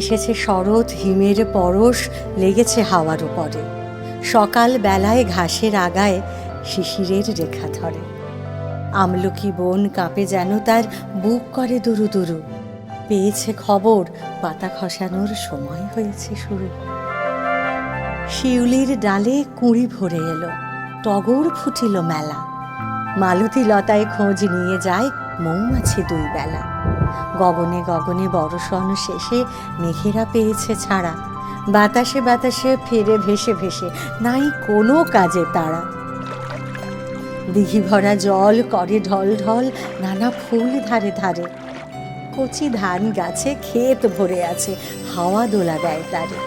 এসেছে শরৎ, হিমের পরশ, লেগেছে হাওয়ার উপরে। সকাল বেলায় ঘাসের আগায় শিশিরের রেখা ধরে। আমলকি বন কাঁপে যেন তার বুক করে দুরু দুরু। পেয়েছে খবর, পাতা খসানোর সময় হয়েছে শুরু। শিউলির ডালে কুঁড়ি ভরে এলো, টগর ফুটিল মেলা। মালতী লতায় খোঁজ নিয়ে যায় মৌমাছি দুই বেলা। গগনে গগনে বরষণ শেষে মেঘেরা পেয়েছে ছাড়া। বাতাসে বাতাসে ফেরে ভেসে ভেসে, নাই কোনো কাজে তারা দিঘি ভরা জল করে ঢল ঢল, নানা ফুল ধারে ধারে। কচি ধান গাছে ক্ষেত ভরে আছে, হাওয়া দোলা দেয় তারে।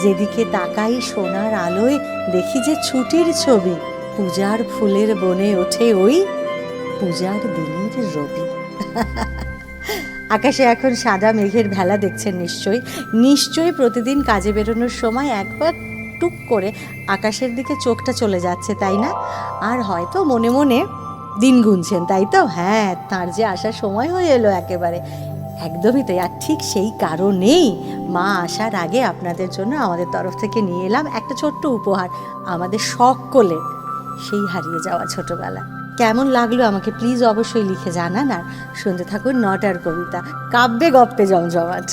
যেদিকে তাকাই সোনার আলোয়, দেখি যে ছুটির ছবি, পূজার ফুলের বনে ওঠে ওই পূজার দিনের রবি। আকাশে এখন সাদা মেঘের ভেলা দেখছেন নিশ্চয়ই। নিশ্চয়ই প্রতিদিন কাজে বেরোনোর সময় একবার টুক করে আকাশের দিকে চোখটা চলে যাচ্ছে, তাই না? আর হয়তো মনে মনে দিন গুনছেন, তাই তো? হ্যাঁ তার যে আসার সময় হয়ে এলো একেবারে। একদমই তাই, আর ঠিক সেই কারণেই মা আসার আগে আপনাদের জন্য আমাদের তরফ থেকে নিয়ে এলাম একটা ছোট্ট উপহার, আমাদের সকলে সেই হারিয়ে যাওয়া ছোটবেলা। কেমন লাগল আমাকে প্লিজ অবশ্যই লিখে জানান আর শুনতে থাকুন নটার কবিতা। কাব্যে গপ্পে জমজমাট।